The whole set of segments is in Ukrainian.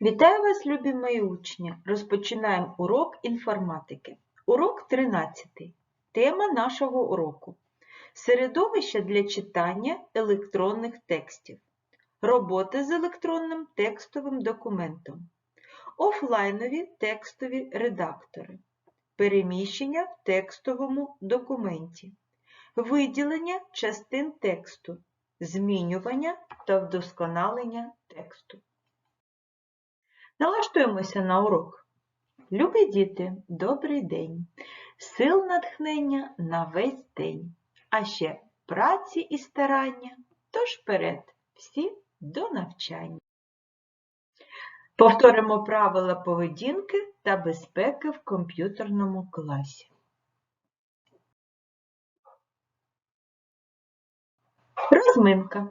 Вітаю вас, любі мої учні! Розпочинаємо урок інформатики. Урок 13. Тема нашого уроку. Середовище для читання електронних текстів. Роботи з електронним текстовим документом. Офлайнові текстові редактори. Переміщення в текстовому документі. Виділення частин тексту. Змінювання та вдосконалення тексту. Налаштуємося на урок. Любі діти, добрий день! Сил натхнення на весь день, а ще праці і старання, тож вперед всі до навчання. Повторимо правила поведінки та безпеки в комп'ютерному класі. Розминка.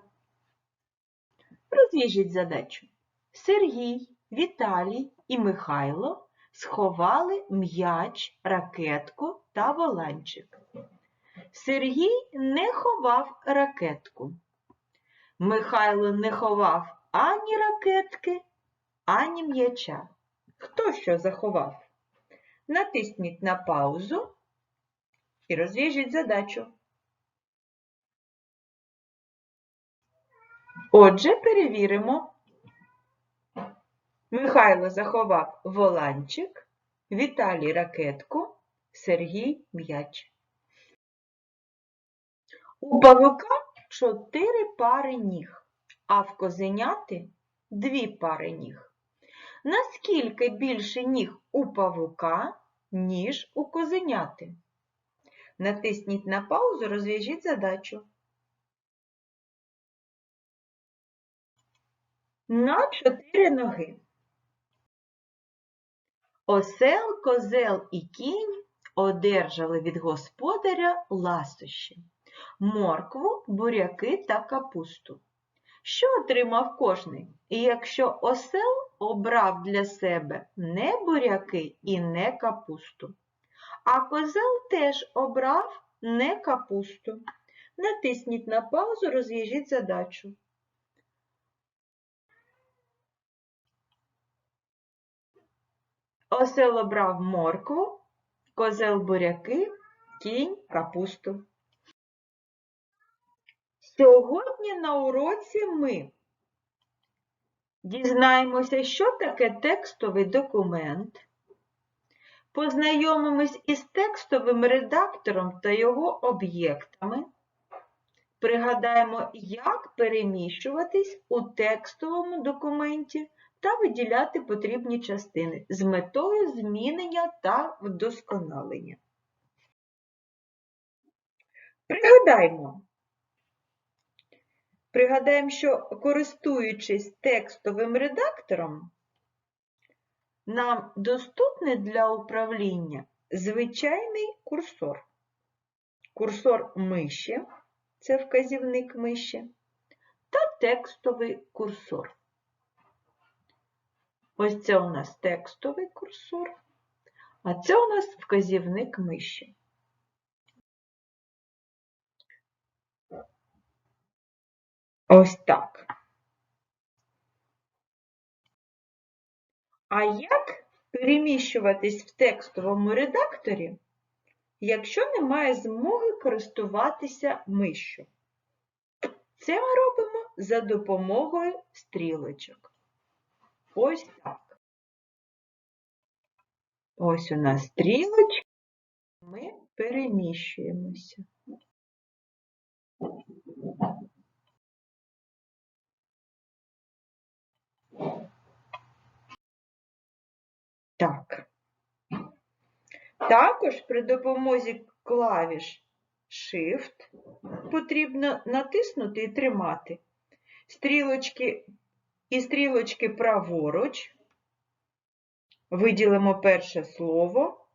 Розв'яжіть задачу. Сергій, Віталій і Михайло сховали м'яч, ракетку та воланчик. Сергій не ховав ракетку. Михайло не ховав ані ракетки, ані м'яча. Хто що заховав? Натисніть на паузу і розв'яжіть задачу. Отже, перевіримо. Михайло заховав воланчик, Віталій ракетку, Сергій м'яч. У павука чотири пари ніг, а в козеняти дві пари ніг. Наскільки більше ніг у павука, ніж у козеняти? Натисніть на паузу, розв'яжіть задачу. На чотири ноги. Осел, козел і кінь одержали від господаря ласощі, моркву, буряки та капусту. Що отримав кожний? І якщо осел обрав для себе не буряки і не капусту, а козел теж обрав не капусту. Натисніть на паузу, розв'яжіть задачу. Осел обрав моркву, козел буряки, кінь капусту. Сьогодні на уроці ми дізнаємося, що таке текстовий документ, познайомимось із текстовим редактором та його об'єктами, пригадаємо, як переміщуватись у текстовому документі та виділяти потрібні частини з метою змінення та вдосконалення. Пригадаймо, пригадаємо, що користуючись текстовим редактором, нам доступний для управління звичайний курсор. Курсор миші, це вказівник миші, та текстовий курсор. Ось це у нас текстовий курсор, а це у нас вказівник миші. Ось так. А як переміщуватись в текстовому редакторі, якщо немає змоги користуватися мишю? Це ми робимо за допомогою стрілочок. Ось так. Ось у нас стрілочки, ми переміщуємося. Так. Також при допомозі клавіш Shift потрібно натиснути і тримати стрілочки і стрілочки праворуч. Виділимо перше слово,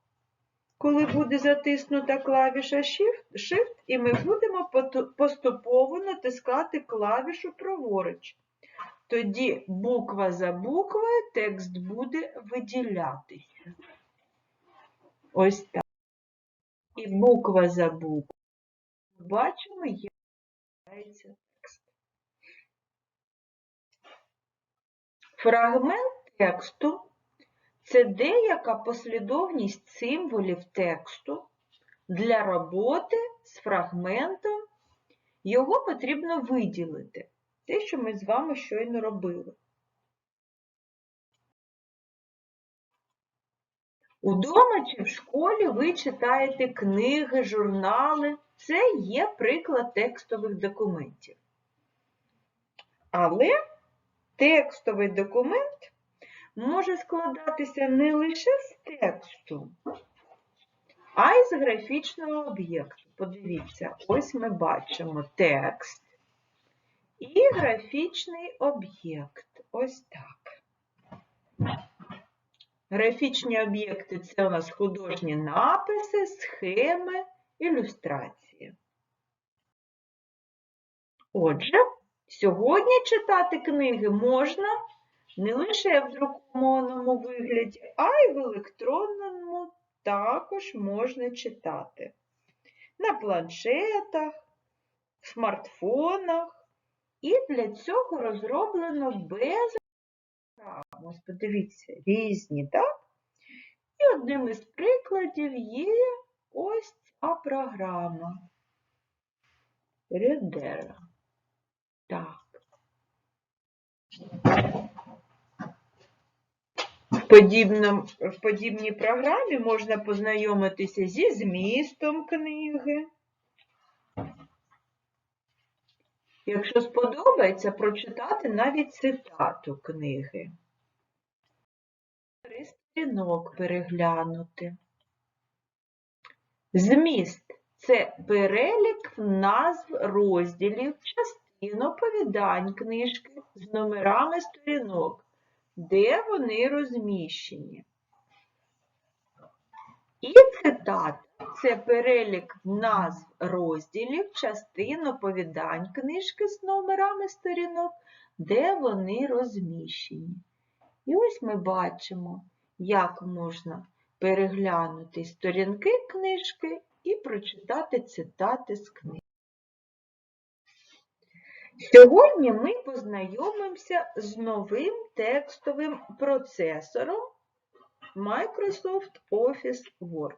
коли буде затиснута клавіша Shift, і ми будемо поступово натискати клавішу праворуч. Тоді буква за буквою текст буде виділятися. Ось так. І буква за буквою бачимо, як виділяється Фрагмент тексту це деяка послідовність символів тексту для роботи з фрагментом. Його потрібно виділити. Те, що ми з вами щойно робили. Удома чи в школі ви читаєте книги, журнали. Це є приклад текстових документів. Але текстовий документ може складатися не лише з тексту, а й з графічного об'єкту. Подивіться, ось ми бачимо текст і графічний об'єкт. Ось так. Графічні об'єкти це у нас художні написи, схеми, ілюстрації. Отже, сьогодні читати книги можна не лише в друкованому вигляді, а й в електронному також можна читати. На планшетах, в смартфонах. І для цього розроблено без Ось подивіться, різні, так? І одним із прикладів є ось ця програма. Reader. Так. В, подібному, в подібній програмі можна познайомитися зі змістом книги. Якщо сподобається, прочитати навіть цитату книги. Три сторінок переглянути. Зміст це перелік назв розділів, частин оповідань книжки з номерами сторінок, де вони розміщені. І цитата це перелік назв розділів, частин оповідань книжки з номерами сторінок, де вони розміщені. І ось ми бачимо, як можна переглянути сторінки книжки і прочитати цитати з книги. Сьогодні ми познайомимося з новим текстовим процесором Microsoft Office Word.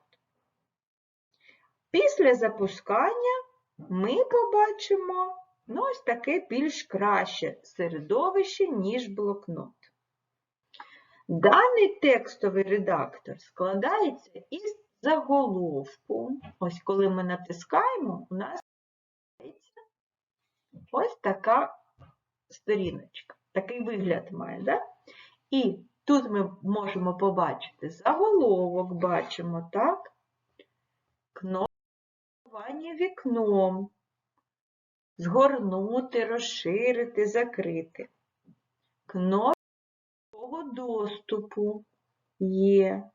Після запускання ми побачимо ну, ось таке більш краще середовище, ніж блокнот. Даний текстовий редактор складається із заголовку. Ось коли ми натискаємо, у нас ось така сторіночка. Такий вигляд має, да? І тут ми можемо побачити заголовок, бачимо, так? Кнопка вікном. Згорнути, розширити, закрити. Кнопка доступу є.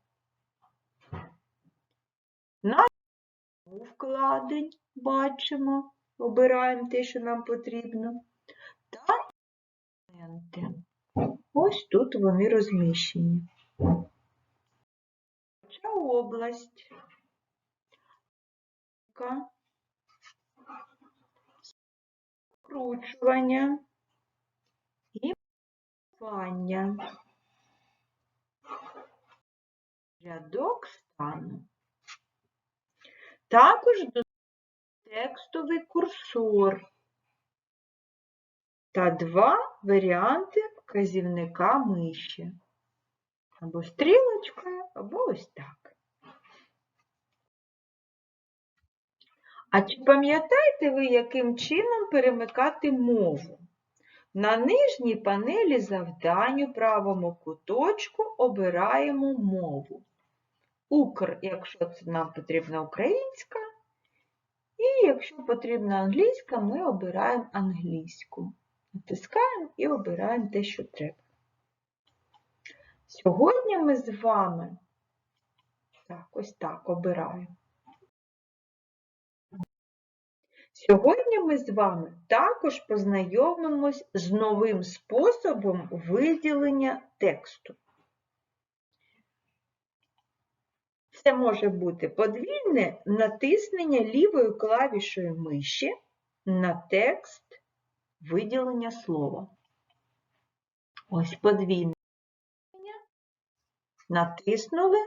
На вкладень бачимо, обираємо те, що нам потрібно. Та елементи. Ось тут вони розміщені. Ця область. Скручування і малювання. Рядок стану. Також текстовий курсор та два варіанти вказівника миші. Або стрілочкою, або ось так. А чи пам'ятаєте ви, яким чином перемикати мову? На нижній панелі завдань у правому куточку обираємо мову. Укр, якщо це нам потрібна українська, і якщо потрібна англійська, ми обираємо англійську. Натискаємо і обираємо те, що треба. Сьогодні ми з вами так, ось так обираємо. Сьогодні ми з вами також познайомимось з новим способом виділення тексту. Це може бути подвійне натиснення лівою клавішою миші на текст виділення слова. Ось подвійне натиснули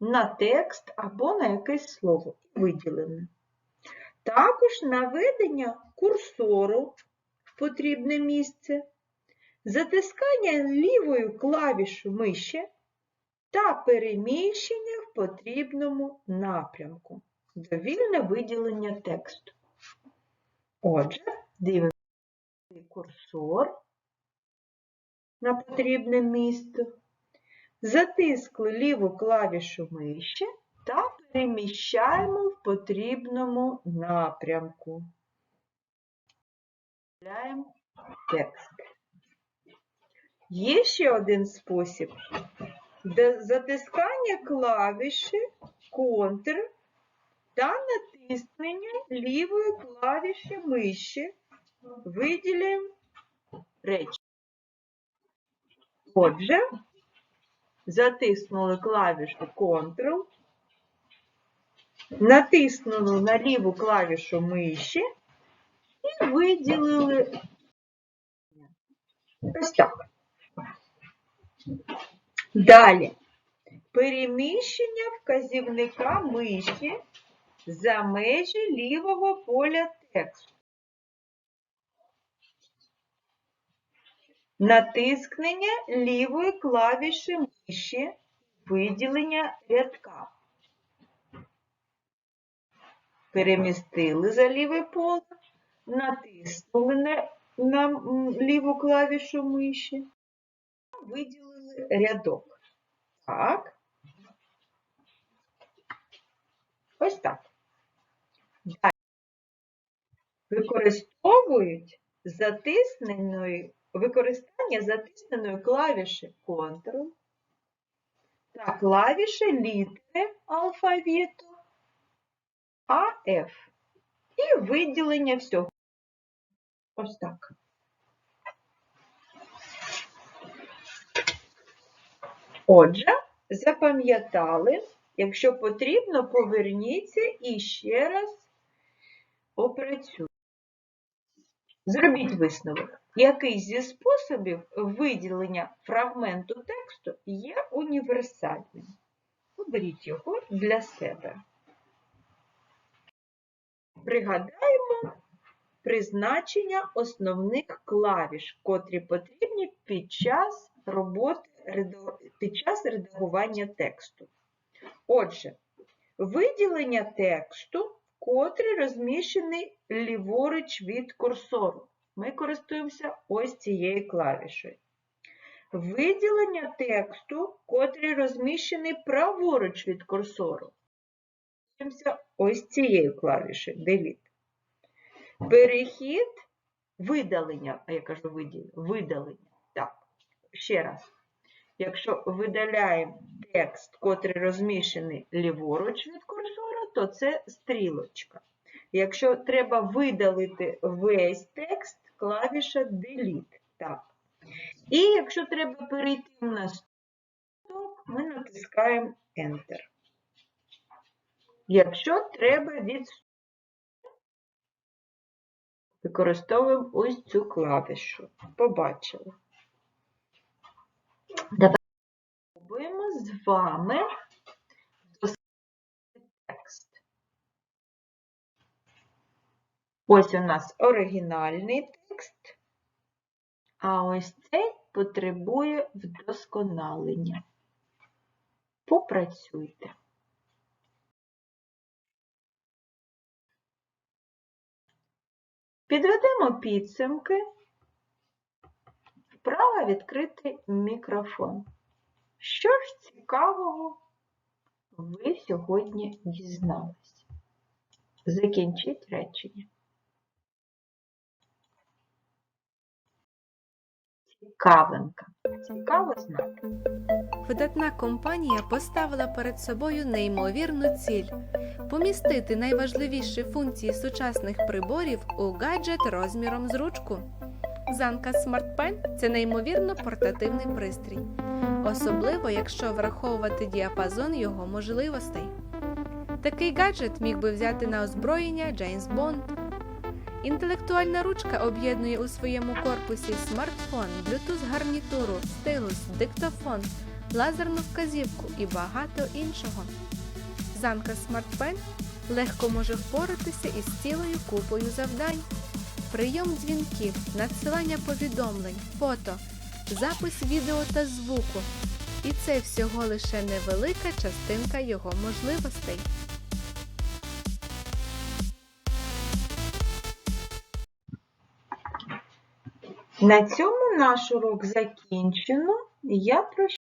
на текст або на якесь слово і виділили. Також наведення курсору в потрібне місце, затискання лівою клавішу миші та переміщення потрібному напрямку. Довільне виділення тексту. Отже, дивимося курсор на потрібне місце, затискли ліву клавішу миші та переміщаємо в потрібному напрямку. Вставляємо текст. Є ще один спосіб. Затискання клавіші Ctrl та натиснення лівої клавіші миші виділюємо речі. Отже, затиснули клавішу Ctrl, натиснули на ліву клавішу миші і виділили ось так. Далі. Переміщення вказівника миші за межі лівого поля тексту. Натискнення лівої клавіші миші, виділення рядка. Перемістили за ліве поле, натиснули на, на ліву клавішу миші, виділили рядок. Так. Ось так. Далі. Використовують затисненої, використання затисненої клавіші Ctrl та клавіші літери алфавіту AF і виділення всього. Ось так. Отже, запам'ятали, якщо потрібно, поверніться і ще раз опрацюйте. Зробіть висновок. Який зі способів виділення фрагменту тексту є універсальним? Оберіть його для себе. Пригадаємо призначення основних клавіш, котрі потрібні під час роботи під час редагування тексту. Отже, виділення тексту, котрий розміщений ліворуч від курсору. Ми користуємося ось цією клавішею. Виділення тексту, котрий розміщений праворуч від курсору. Ось цією клавішею Delete. Перехід видалення, а я кажу виділення, видалення. Так, ще раз. Якщо видаляємо текст, котрий розміщений ліворуч від курсора, то це стрілочка. Якщо треба видалити весь текст, клавіша Delete. Так. І якщо треба перейти в наступок, ми натискаємо Enter. Якщо треба відступити, використовуємо ось цю клавішу. Побачили. Давайте спробуємо з вами дослідити текст. Ось у нас оригінальний текст, а ось цей потребує вдосконалення. Попрацюйте. Підведемо підсумки. Вправо відкрити мікрофон. Що ж цікавого ви сьогодні дізнались? Закінчіть речення. Цікавинка. Цікаво знати. Видатна компанія поставила перед собою неймовірну ціль помістити найважливіші функції сучасних приборів у гаджет розміром з ручку. Занка Smart Pen – це неймовірно портативний пристрій, особливо якщо враховувати діапазон його можливостей. Такий гаджет міг би взяти на озброєння Джеймс Бонд. Інтелектуальна ручка об'єднує у своєму корпусі смартфон, Bluetooth гарнітуру, стилус, диктофон, лазерну вказівку і багато іншого. Замка SmartPen легко може впоратися із цілою купою завдань. Прийом дзвінків, надсилання повідомлень, фото, запис відео та звуку. І це всього лише невелика частинка його можливостей. На цьому наш урок закінчено. Я прощаюся.